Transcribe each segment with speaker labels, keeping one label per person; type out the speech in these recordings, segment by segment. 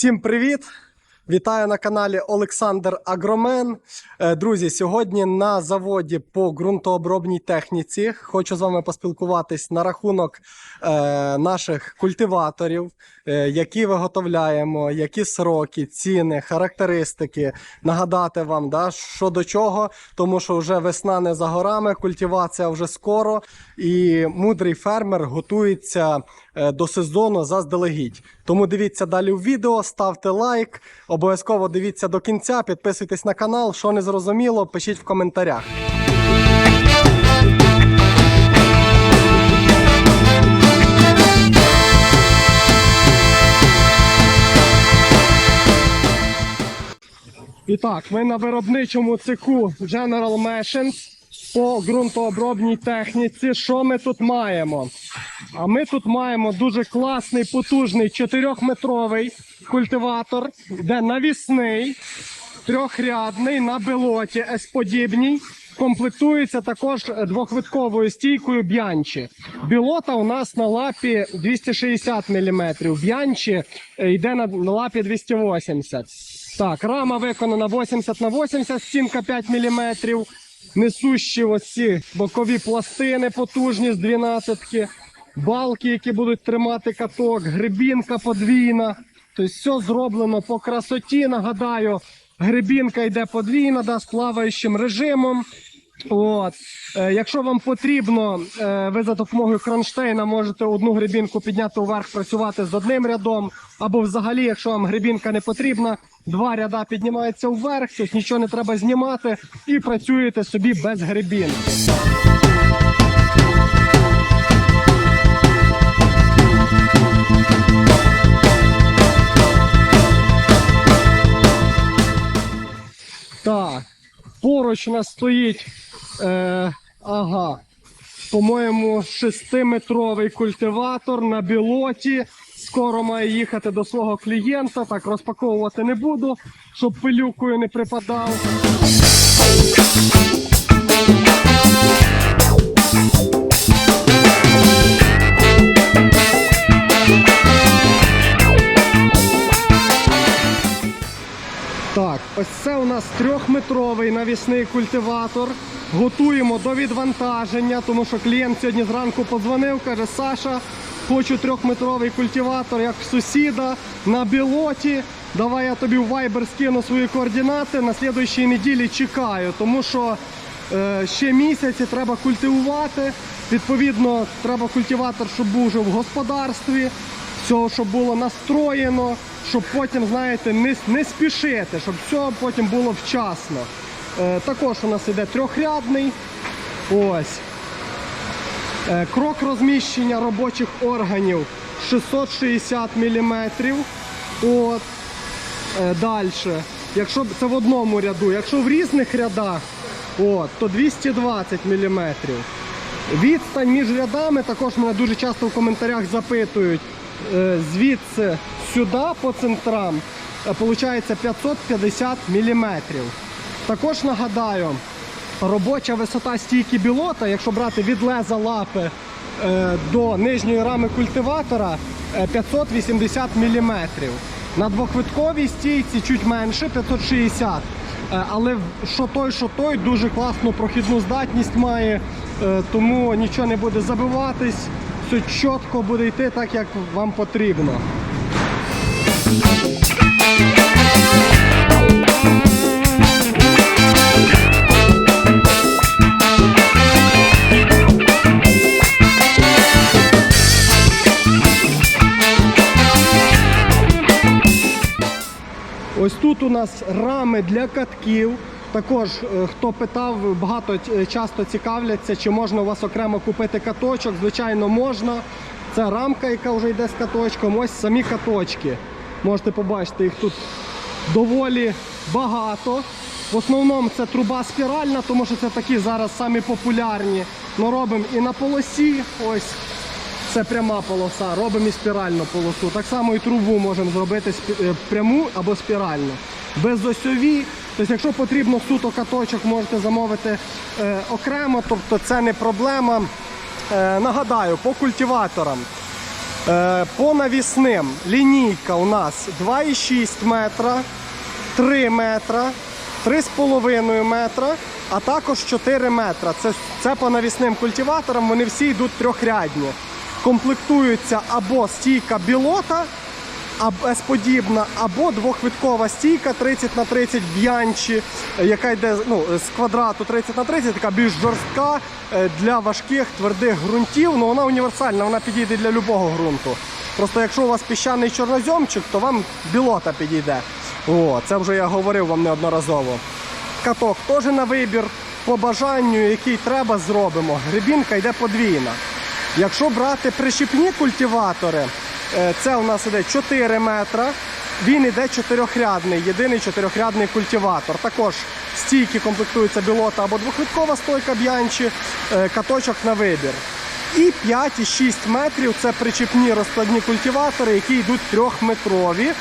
Speaker 1: Всім привіт! Вітаю на каналі Олександр Агромен. Е, Друзі, сьогодні на заводі по ґрунтообробній техніці хочу з вами поспілкуватись на рахунок е, наших культиваторів, е, які виготовляємо, які сроки, ціни, характеристики. Нагадати вам, да, що до чого, тому що вже весна не за горами, культивація вже скоро, і мудрий фермер готується до сезону заздалегідь. Тому дивіться далі в відео, ставте лайк, обов'язково дивіться до кінця, підписуйтесь на канал. Що не зрозуміло, пишіть в коментарях. І так, ми на виробничому цеху General Machines по ґрунтообробній техніці. Що ми тут маємо? А ми тут маємо дуже класний, потужний 4-метровий культиватор, де навісний, трьохрядний на белоті С-подібній. Комплектується також двохвитковою стійкою б'янчі. Білота у нас на лапі 260 мм, б'янчі е, йде на, лапі 280 Так, рама виконана 80 на 80, стінка 5 мм. Несущі оці бокові пластини потужні з 12 балки, які будуть тримати каток, грибінка подвійна. Тобто все зроблено по красоті. Нагадаю, грибінка йде подвійна, да, з плаваючим режимом. От. Е, якщо вам потрібно, е, ви за допомогою кронштейна можете одну грибінку підняти вверх, працювати з одним рядом. Або взагалі, якщо вам грибінка не потрібна, два ряда піднімаються вверх, тобто нічого не треба знімати і працюєте собі без грибінки. Так, поруч у нас стоїть, е, ага, по-моєму, 6-метровий культиватор на білоті. Скоро має їхати до свого клієнта. Так, розпаковувати не буду, щоб пилюкою не припадав. Так, ось це у нас трьохметровий навісний культиватор. Готуємо до відвантаження, тому що клієнт сьогодні зранку подзвонив, каже, Саша, хочу трьохметровий культиватор, як сусіда на білоті. Давай я тобі в Viber скину свої координати. На слідуючій неділі чекаю, тому що е, ще місяці треба культивувати. Відповідно, треба культиватор, щоб був вже в господарстві всього, щоб було настроєно, щоб потім, знаєте, не, не спішити, щоб все потім було вчасно. Е, також у нас іде трьохрядний. Ось. Е, крок розміщення робочих органів 660 мм. От. Е, Далі. Якщо це в одному ряду, якщо в різних рядах, от, то 220 мм. Відстань між рядами також мене дуже часто в коментарях запитують. Звідси сюди по центрам виходить 550 мм. Також нагадаю, робоча висота стійки білота, якщо брати від леза лапи е, до нижньої рами культиватора, е, 580 мм. На двохвитковій стійці чуть менше 560 Е, Але що той, що той, дуже класну прохідну здатність має, е, тому нічого не буде забиватись, все чітко буде йти так, як вам потрібно. Тут у нас рами для катків. Також, е, хто питав, багато е, часто цікавляться, чи можна у вас окремо купити каточок. Звичайно, можна. Це рамка, яка вже йде з каточком. Ось самі каточки. Можете побачити, їх тут доволі багато. В основному це труба спіральна, тому що це такі зараз самі популярні. Ну, робимо і на полосі. Ось це пряма полоса, робимо і спіральну полосу. Так само і трубу можемо зробити е, пряму або спіральну. Безосьові. Тобто, якщо потрібно суто каточок, можете замовити е, окремо, тобто це не проблема. Е, нагадаю, по культиваторам. Е, По навісним лінійка у нас 2,6 метра, 3 метра, 3,5 метра, а також 4 метра. Це, це по навісним культиваторам, вони всі йдуть трьохрядні. Комплектуються або стійка білота, або С-подібна, або двохвиткова стійка 30 на 30 б'янчі, яка йде ну, з квадрату 30 на 30, така більш жорстка е, для важких твердих ґрунтів. Ну вона універсальна, вона підійде для будь-якого ґрунту. Просто якщо у вас піщаний чорноземчик, то вам білота підійде. О, це вже я говорив вам неодноразово. Каток теж на вибір. По бажанню, який треба, зробимо. Грибінка йде подвійна. Якщо брати прищіпні культиватори, е, це у нас іде 4 метра. Він іде чотирьохрядний, єдиний чотирьохрядний культиватор. Також стійки комплектуються білота або двохвиткова стойка б'янчі, е, каточок на вибір. І 5 і 6 метрів це причіпні розкладні культиватори, які йдуть трьохметрові.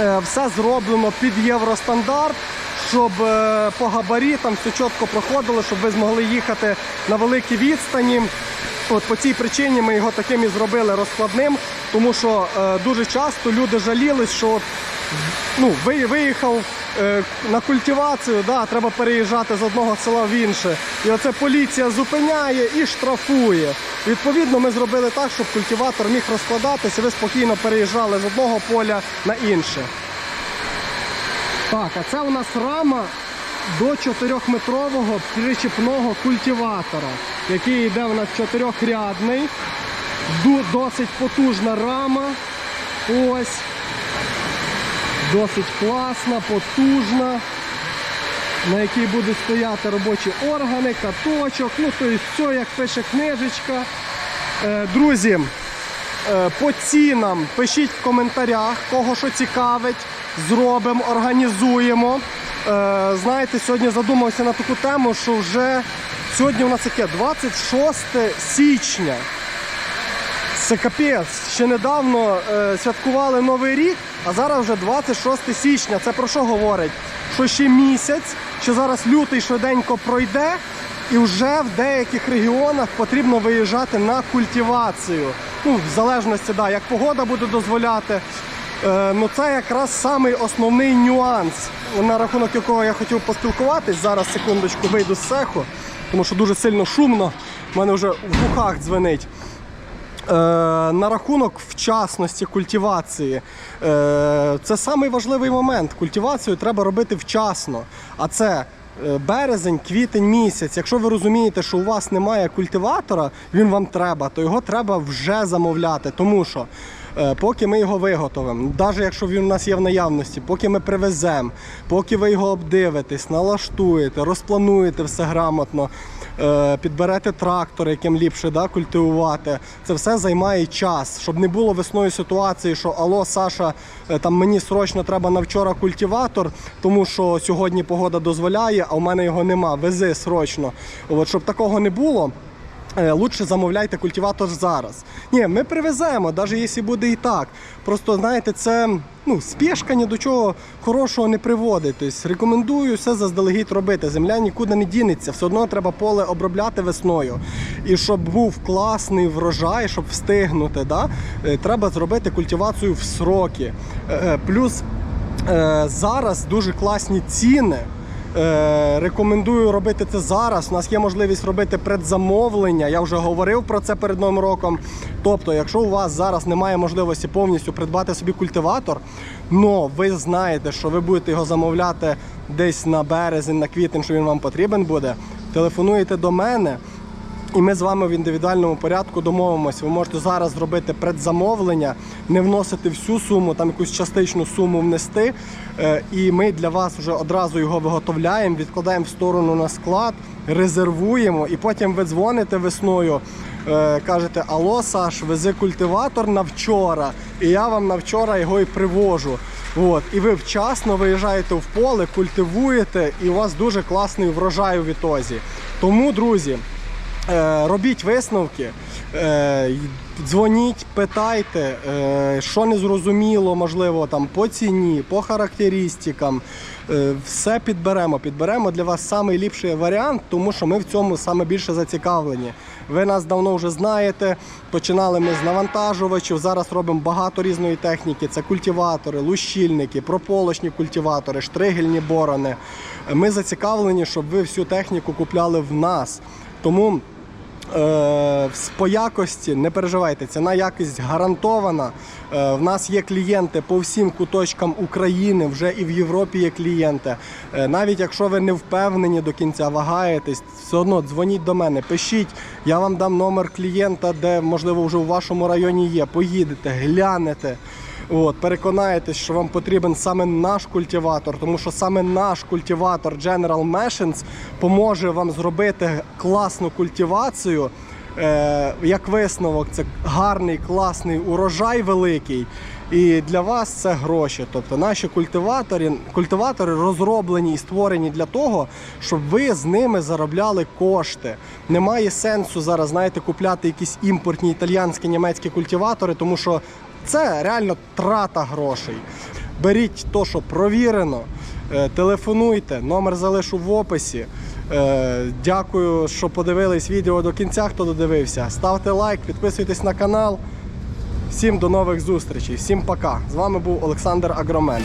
Speaker 1: Е, Все зроблено під євростандарт, щоб по габаритам все чітко проходило, щоб ви змогли їхати на великі відстані. От по цій причині ми його таким і зробили розкладним, тому що е, дуже часто люди жалілись, що ну, ви- виїхав е, на культивацію, да, треба переїжджати з одного села в інше. І оце поліція зупиняє і штрафує. Відповідно, ми зробили так, щоб культиватор міг розкладатися, ви спокійно переїжджали з одного поля на інше. Так, а це у нас рама до 4-метрового причіпного культиватора, який йде у нас чотирьохрядний, досить потужна рама. Ось. Досить класна, потужна, на якій будуть стояти робочі органи, каточок. Ну, тобто все, як пише книжечка. Е, Друзі, Е, По цінам пишіть в коментарях, кого що цікавить, зробимо, організуємо. Е, Знаєте, сьогодні задумався на таку тему, що вже сьогодні у нас яке 26 січня. Це капець. Ще недавно е, святкували Новий рік, а зараз вже 26 січня. Це про що говорить? Що ще місяць, що зараз лютий швиденько пройде, і вже в деяких регіонах потрібно виїжджати на культивацію. Ну, в залежності, да, як погода буде дозволяти. Е, ну це якраз самий основний нюанс, на рахунок якого я хотів поспілкуватись. Зараз секундочку вийду з цеху, тому що дуже сильно шумно. У мене вже в вухах дзвенить. Е, на рахунок вчасності культивації. Е, це самий важливий момент. Культивацію треба робити вчасно. А це березень, квітень місяць. Якщо ви розумієте, що у вас немає культиватора, він вам треба, то його треба вже замовляти. Тому що поки ми його виготовимо, навіть якщо він у нас є в наявності, поки ми привеземо, поки ви його обдивитесь, налаштуєте, розплануєте все грамотно е, підберете трактор, яким ліпше да, культивувати. Це все займає час, щоб не було весною ситуації, що алло, Саша, е, там мені срочно треба на вчора культиватор, тому що сьогодні погода дозволяє, а в мене його нема. Вези срочно. От щоб такого не було. Е, Лучше замовляйте культиватор зараз. Ні, ми привеземо, навіть якщо буде і так. Просто знаєте, це ну, спешка ні до чого хорошого не приводить. Тобто, рекомендую все заздалегідь робити. Земля нікуди не дінеться, все одно треба поле обробляти весною. І щоб був класний врожай, щоб встигнути, да, е, треба зробити культивацію в сроки. Е, Плюс зараз дуже класні ціни. Е, рекомендую робити це зараз. У нас є можливість робити предзамовлення. Я вже говорив про це перед новим роком. Тобто, якщо у вас зараз немає можливості повністю придбати собі культиватор, але ви знаєте, що ви будете його замовляти десь на березень, на квітень, що він вам потрібен буде, телефонуєте до мене. І ми з вами в індивідуальному порядку домовимося. Ви можете зараз зробити предзамовлення, не вносити всю суму, там якусь частичну суму внести. е, І ми для вас вже одразу його виготовляємо, відкладаємо в сторону на склад, резервуємо, і потім ви дзвоните весною. е, Кажете, алло, Саш, вези культиватор на вчора, і я вам на вчора його і привожу. От, і ви вчасно виїжджаєте в поле, культивуєте, і у вас дуже класний врожай у відтозі. Тому, друзі, робіть висновки, е, дзвоніть, питайте, е, що не зрозуміло, можливо, там по ціні, по характеристикам. Е, все підберемо. Підберемо для вас найліпший варіант, тому що ми в цьому саме більше зацікавлені. Ви нас давно вже знаєте. Починали ми з навантажувачів. Зараз робимо багато різної техніки. Це культиватори, лущильники, прополочні культиватори, штригельні борони. Ми зацікавлені, щоб ви всю техніку купляли в нас. Тому Е, по якості не переживайте, ціна якість гарантована. Е, в нас є клієнти по всім куточкам України, вже і в Європі є клієнти. Е, навіть якщо ви не впевнені до кінця, вагаєтесь, все одно дзвоніть до мене, пишіть, я вам дам номер клієнта, де можливо вже у вашому районі є. Поїдете, глянете. От, переконаєтесь, що вам потрібен саме наш культиватор, тому що саме наш культиватор General Machines поможе вам зробити класну культивацію. Е, як висновок, це гарний, класний урожай великий. І для вас це гроші. Тобто наші культиватори, культиватори розроблені і створені для того, щоб ви з ними заробляли кошти. Немає сенсу зараз, знаєте, купляти якісь імпортні італіянські німецькі культиватори, тому що це реально трата грошей. Беріть то, що провірено, е, телефонуйте, номер залишу в описі. Е, Дякую, що подивились відео до кінця, хто додивився. Ставте лайк, підписуйтесь на канал. Всім до нових зустрічей, всім пока. З вами був Олександр Агромен.